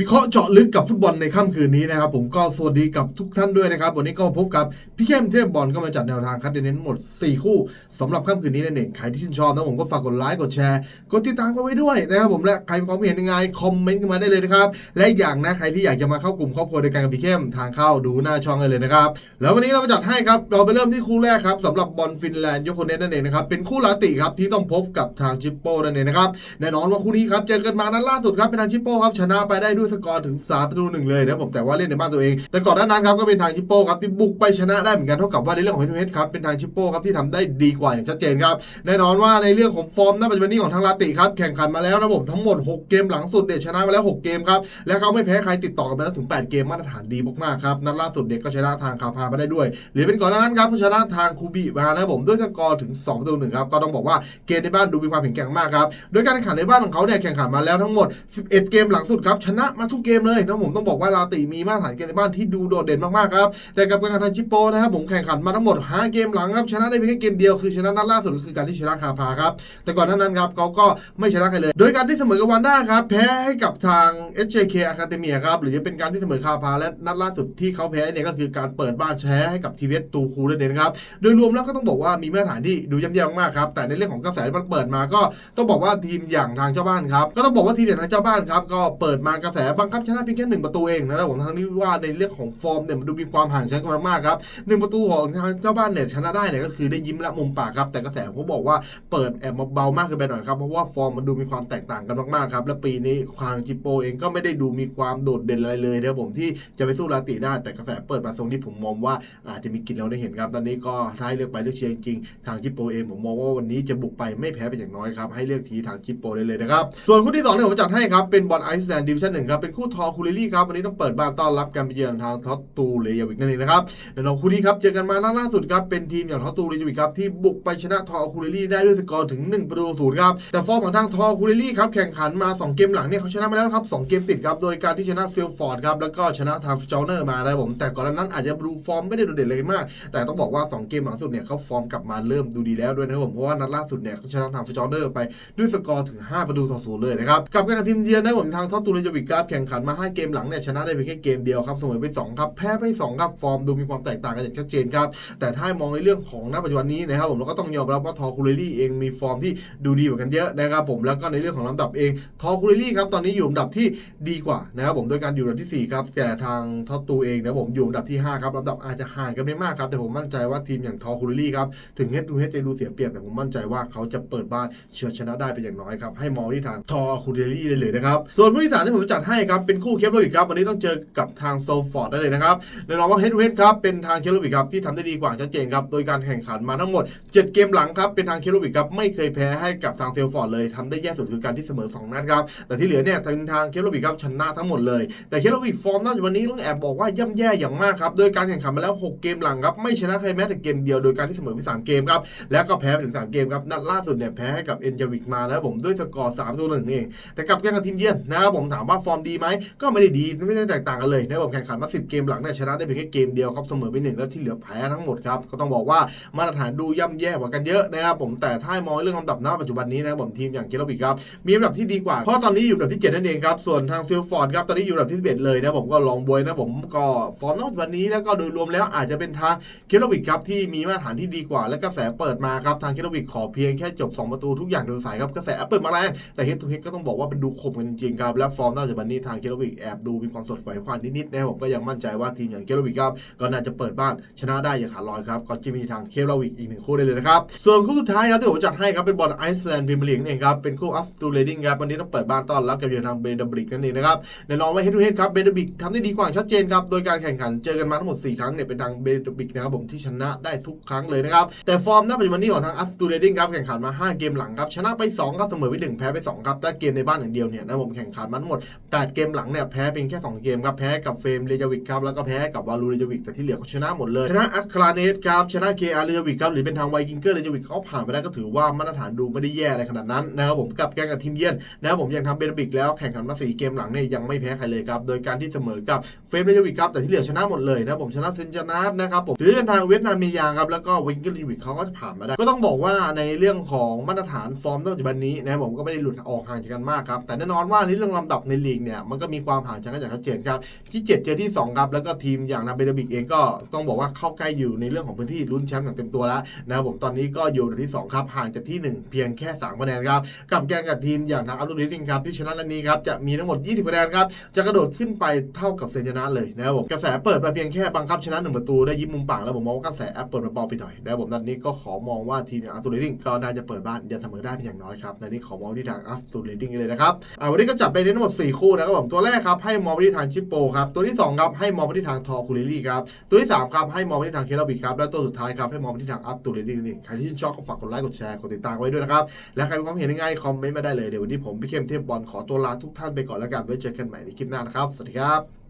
วิเคราะห์เจาะลึกกับฟุตบอลในค่ำคืนนี้นะครับ ผมก็สวัสดีกับทุกท่านด้วยนะครับ วันนี้ก็มาพบกับพี่เข้มเทพบอลก็มาจัดแนวทางคัดเน้นหมด 4 คู่สำหรับค่ำคืนนี้นั่นเองใครที่ชื่นชอบนะผมก็ฝากกดไลค์กดแชร์กดติดตามกันไว้ด้วยนะครับผมและใครมีความเห็นยังไงคอมเมนต์กันมาได้เลยนะครับและอย่างนะใครที่อยากจะมาเข้ากลุ่มครอบครัวเดียกันกับพี่เข้มทางเข้าดูหน้าช่องได้เลยนะครับแล้ววันนี้เรามาจัดให้ครับเราไปเริ่มที่คู่แรกครับสำหรับบอลฟินแลนด์ยกคนเนตนั่นเองนะครับเป็นคู่ลาติครับที่ต้องพบกับทางชิปโป้นั่นเองนะครับแน่นอนว่าคู่นี้ครับเจอกันมานั้นล่าสุดครับเป็นทางชิปโป้ครับชนะไปได้ด้วยสกอร์ถึง3ประตูหนึ่งเลยนะผมแต่ว่าเล่นในบ้านตัวเอง แต่ก่อนหน้านั้นครับก็เป็นทางชิปโป้ครับที่บุกไปชนะได้เหมือนกันเท่ากับว่าในเรื่องของเฮดเฮดครับเป็นทางชิปโป้ครับที่ทำได้ดีกว่าอย่างชัดเจนครับแน่นอนว่าในเรื่องของฟอร์มณปัจจุบันนี้ของทางลาติครับแข่งขันมาแล้วนะผมทั้งหมด 6 เกมหลังสุดเนี่ยชนะมาแล้ว 6 เกมครับและเขาไม่แพ้ใครติดต่อกันไปแล้วถึง 8 เกมมาตรฐานดีมากๆครับนัดล่าสุดเนี่ยก็ชนะทางคาพามาได้ด้วยหรือเป็นก่อนหน้านั้นครับชนะทางคูบิมานะครับผมด้วยสกอร์ถึง2ประตูหนึ่งครับก็ต้องบอกว่าเกมในบ้านดูมีความแข็งแกร่งมากครับโดยการแข่งขันในบ้านของเขาเนี่ยแข่งขันมาแล้วทั้งหมด 11 เกมหลังสุดครับชนะมาทุกเกมเลยนะผมต้องบอกว่าลาติมีมาตรฐานเกมในบ้านที่ดูโดดเด่นมากๆครับแต่กับการแข่งขันชิปโปนะครับผมแข่งขันมาทั้งหมด 5 เกมหลังครับชนะได้เพียงแค่เกมเดียวคือชนะนัดล่าสุดก็คือการที่ชนะคาพาครับแต่ก่อนหน้านั้นครับเขาก็ไม่ชนะใครเลย โดยการที่เสมอกับวันด้าครับแพ้ให้กับทาง SJK Academia ครับหรือจะเป็นการที่เสมอคาพาและนัดล่าสุดที่เขาแพ้เนี่ยก็คือการเปิดบ้านแพ้ให้กับทีเวสตูคูนั่นเองนะครับโดยรวมแล้วก็ต้องบอกว่ามีมาตรฐานที่ดูย่ำแย่มากครับแต่ในเรื่องของกระแสที่มันเปิดมาก็ต้องบอกว่าทีมอย่างทางเจ้าบ้านครับก็ต้องบอกว่าทีมอย่างทางเจ้าบ้านครับก็เปิดมากระแสบังคับชนะเพียงแค่หนึ่งประตูเองนะครับผมทั้งนี้ว่าในเรื่องของฟอร์มเนี่ยมันดูมีความห่างชั้นกันมากๆครับหนึ่งประตูของทางเจ้าบ้านเนี่ยชนะได้เนี่ยก็คือได้ยิ้มและมุมปากครับแต่กระแสผมบอกว่าเปิดแอบมาเบามากเกินไปหน่อยครับเพราะว่าฟอร์มมันดูมีความแตกต่างกันมากๆครับและปีนี้ทางจิโปเองก็ไม่ได้ดูมีความโดดเด่นอะไรเลยนะครับผมที่จะไปสู้ลาติได้แต่กระแสเปิดมาทรงที่ผมมองว่าอาจจะมีกินเราได้เห็นครับ ตอนนี้ก็ท้ายเลือกไปเลือกเชียร์จริงทางจิโปเองผมมองว่าวันนี้จะบุกไปไม่แพ้เป็นอย่างน้อยครับให้เลือกทีทางจิโปได้เลยนะครับส่วนคู่ที่สองที่ผมจัดให้ครับเป็นบอลไอซ์แลนด์ดิวิชั่นหนึ่งครับเป็นคู่ทอคูลิลี่ครับวันนี้ต้องเปิดบ้านต้อนรับการไปเยือนทางท็อตตูเลยาวิกนั่นเองนะครับแน่นอนคู่นี้ครับเจอกันมานัดล่าสุดครับเป็นทีมอย่างท็อตตูเลยาวิกครับที่บุกไปชนะทอคูลิลี่ได้ด้วยสกอร์ถึง1ประตูศูนย์ครับแต่ฟอร์มของทางทอคูลิลี่ครับแข่งขันมา 2 เกมหลังเนี่ยเขาชนะมาแล้วครับ2เกมติดครับโดยการที่ชนะเซลฟอร์ดครับแล้วก็ชนะทางฟจอเนอร์มานะผมแต่ก่อนหน้านั้นอาจจะดูฟอร์มไม่ได้โดดเด่นเลยมาก แต่ต้องบอกว่า 2 เกมหลังสุดเนี่ยเขาฟอร์มกลับมาเริ่มดูดีแล้วด้วยนะครับผมเพราะว่านัดล่าสุดเนี่ยเขาชนะทางฟจอเนอร์ไปด้วยสกอร์ถึง5ประตูต่อศูนย์เลยนะครับกับการทีมเยือนนะผมทางท็อตตูเลยาวิกครับแข่งขันมา 5 เกมหลังเนี่ยชนะได้เพียงแค่เกมเดียวครับเสมอไป 2 ครับ แพ้ไป 2 ครับ ฟอร์มดูมีความแตกต่างกันอย่างชัดเจนครับ แต่ถ้ามองในเรื่องของณปัจจุบันนี้นะครับผมเราก็ต้องยอมรับว่าทอคูเรลี่เองมีฟอร์มที่ดูดีกว่ากันเยอะนะครับผมแล้วก็ในเรื่องของลำดับเองทอคูเรลี่ครับตอนนี้อยู่ลำดับที่ดีกว่านะครับผมโดยการอยู่ลำดับที่สี่ครับแต่ทางทอตูเองนะครับผมอยู่ลำดับที่ห้าครับลำดับอาจจะห่างกันไม่มากครับแต่ผมมั่นใจว่าทีมอย่างทอคูเรลี่ครับถึงเฮดทูเฮดจะดูเสียเปรียบแต่ผมมั่นใจว่าเขาจะเปิดบ้านเฉือนชนะได้เป็นอย่างน้อยครับให้มองที่ทางทอคูเรลี่เลยนะครับส่วนผู้ที่สามที่ผมจัดให้ครับ เป็นคู่เคปโรวิกครับวันนี้ต้องเจอกับทางโซฟอร์ดได้เลยนะครับแน่นอนว่าเฮดเวทครับเป็นทางเคโลวิกครับที่ทำได้ดีกว่าชัดเจนครับโดยการแข่งขันมาทั้งหมด 7 เกมหลังครับเป็นทางเคโลวิกครับไม่เคยแพ้ให้กับทางเซลฟอร์ดเลยทำได้แย่สุดคือการที่เสมอ 2 นัดครับแต่ที่เหลือเนี่ยทางทางเคโลวิกครับชนะทั้งหมดเลยแต่เคโลวิกฟอร์มนอกจากวันนี้ต้องแอบบอกว่าย่ำแย่อย่างมากครับโดยการแข่งขันมาแล้ว 6 เกมหลังครับไม่ชนะใครแม้แต่เกมเดียวโดยการที่เสมอไป3เกมครับแล้วก็แพ้ไปถึง 3 เกมครับนัดล่าสุดเนี่ยแพ้ให้กับเอ็นจาวิกมานะผมด้วยสกอร์3ตัวหนึ่งเองแต่กลับแข่งกับทีมเยือนนะครับผมถามว่าฟอร์มดีไหมก็ไม่ได้ดีไม่ได้แตกต่างกันเลยในรับผมแข่งขันมา10เกมหลังเนี่ยชนะได้เพียงแค่เกมเดียวครับเสมอไปหนึ่งแล้วที่เหลือแพ้ทั้งหมดครับก็ต้องบอกว่ามาตรฐานดูย่ำแย่กว่ากันเยอะนะครับผมแต่ถ้ามองเรื่องลำดับหน้าปัจจุบันนี้นะครับผมทีมอย่างเคโรบิกครับมีลำดับที่ดีกว่าเพราะตอนนี้อยู่อันดับที่ 7 นั่นเองครับส่วนทางซิลฟอร์ดครับตอนนี้อยู่อันดับที่ 11 เลยนะผมก็ลองบวยนะผมก็ฟอร์มณปัจจุบันนี้แล้วก็โดยรวมแล้วอาจจะเป็นทางเคโรบิกครับที่มีมาตรฐานที่ดีกว่า และกระแสเปิดมาครับทางเคโรบิกขอเพียงแค่จบ 2 ประตูทุกอย่างโดยสายครับกระแสเปิดมาแรงแต่เฮดทูเฮดก็ต้องบอกว่าเป็นดูคมกันจริงๆครับและฟอร์มนอกจากวันนี้ทางเคโรบิกแอบดูมีความสดไหวควานนิดๆนะครับผมก็ยังมั่นใจว่าทีมอย่างเคโรบิกครับก็น่าจะเปิดบ้านชนะได้อย่างขาดลอยครับก็จะมีทางเคโรบิกอีกหนึ่งคู่ได้เลยนะครับส่วนคู่สุดท้ายครับที่ผมจัดให้ครับเป็นบอลไอซ์แลนด์พรีเมียร์ลีกนั่นเองครับเป็นคู่อัฟตูเลดิ้งครับวันนี้ต้องเปิดบ้านต้อนรับกับเยือนทางเบเดบริกนั่นเองนะครับแน่นอนว่าเฮดทูเฮดครับเบเดบริกทำได้ดีกว่าชัดเจนครับโดยการแข่งขันเจอกันมาทั้งหมด 4 ครั้งเนี่ยเป็นทางเบเดบริกนะครับผมที่ชนะได้ทุกครั้งเลยนะครับแต่ฟอร์มณปัจจุบันนี้ของทางอัฟตูเลดิ้งครับแข่งขันมา 5 เกมหลังครับชนะไป2ครับเสมอไป1แพ้ไป2ครับแต่เกมในบ้านอย่างเดียวเนี่ยนะผมแข่งขันมาทั้งหมด8 เกมหลังเนี่ยแพ้เพียงแค่ 2 เกมครับแพ้กับเฟรมเรจาวิกครับแล้วก็แพ้กับวาลูเรจาวิกแต่ที่เหลือเขาชนะหมดเลยชนะอัคราเนสครับชนะเคอาร์เรจาวิกครับหรือเป็นทางไวกิงเกอร์เรจาวิกเขาผ่านไปได้ก็ถือว่ามาตรฐานดูไม่ได้แย่อะไรขนาดนั้นนะครับผมกับแกงกับทีมเยือนนะครับผมยังทำเบรบิกแล้วแข่งขันมา4เกมหลังเนี่ยยังไม่แพ้ใครเลยครับโดยการที่เสมอกับเฟรมเรจาวิกครับแต่ที่เหลือชนะหมดเลยนะครับผมชนะเซนจานาสนะครับผมหรือเป็นทางเวียดนามเมียางครับแล้วก็วิงเกอร์เรจาวิกเขาก็จะผ่านมาได้ ก็ต้องบอกว่าในเรื่องของมาตรฐานฟอร์มในปัจจุบันนี้นะครับผมก็ไม่ได้หลุดออกห่างจากกันมากครับแต่แน่นอนว่าในเรื่องลำดับในลีกเนี่ยมันก็มีความห่างกันอย่างชัดเจนครับที่ 7 เจอที่2ครับแล้วก็ทีมอย่างนาเบลบิกเองก็ต้องบอกว่าเข้าใกล้อยู่ในเรื่องของพื้นที่ลุ้นแชมป์อย่างเต็มตัวแล้วนะครับผมตอนนี้ก็อยู่อันที่ 2 ครับห่างจากที่ 1 เพียงแค่3คะแนนครับกับแกงกับทีมอย่างทางอัลดูริทิงครับที่ชนะนัดนี้ครับจะมีทั้งหมด 20คะแนนครับจะกระโดดขึ้นไปเท่ากับเซนชนะเลยนะครับผมกระแสเปิดมาเพียงแค่บังคับชนะหนึ่งประตูได้ยิ้มมุมปากแล้วผมมองว่ากระแสแอปเปิดมาเบาไปหน่อยนะครับผมนัดนี้ก็ขอมองว่าทีมอย่างอัลดูริงก็น่าจะเปิดบ้านอย่าเสมอได้เป็นอย่างน้อยครับนัดนี้ขอมองที่ทางอัลดูริงเลยนะครับอ่าวันนี้ก็จัดไปทั้งหมด 4 คู่นะครับผมตัวแรกครับให้มองไปที่ทางชิปโปครับตัวที่สองครับให้มองไปที่ทางทอคูลิลี่ครับตัวที่สามครับให้มองไปที่ทางเคลบิกครับและตัวสุดท้ายครับให้มองไปที่ทางอัพตูเรนดิ้งนี่ใครที่ชื่นชอบก็ฝากกดไลค์กดแชร์กดติดตามไว้ด้วยนะครับและใครมีความเห็นยังไงคอมเมนต์มาได้เลยเดี๋ยววันนี้ผมพี่เข้มเทพบอลขอตัวลาทุกท่านไปก่อนแล้วกันไว้เจอกันใหม่ในคลิปหน้านะครับสวัสดีครับ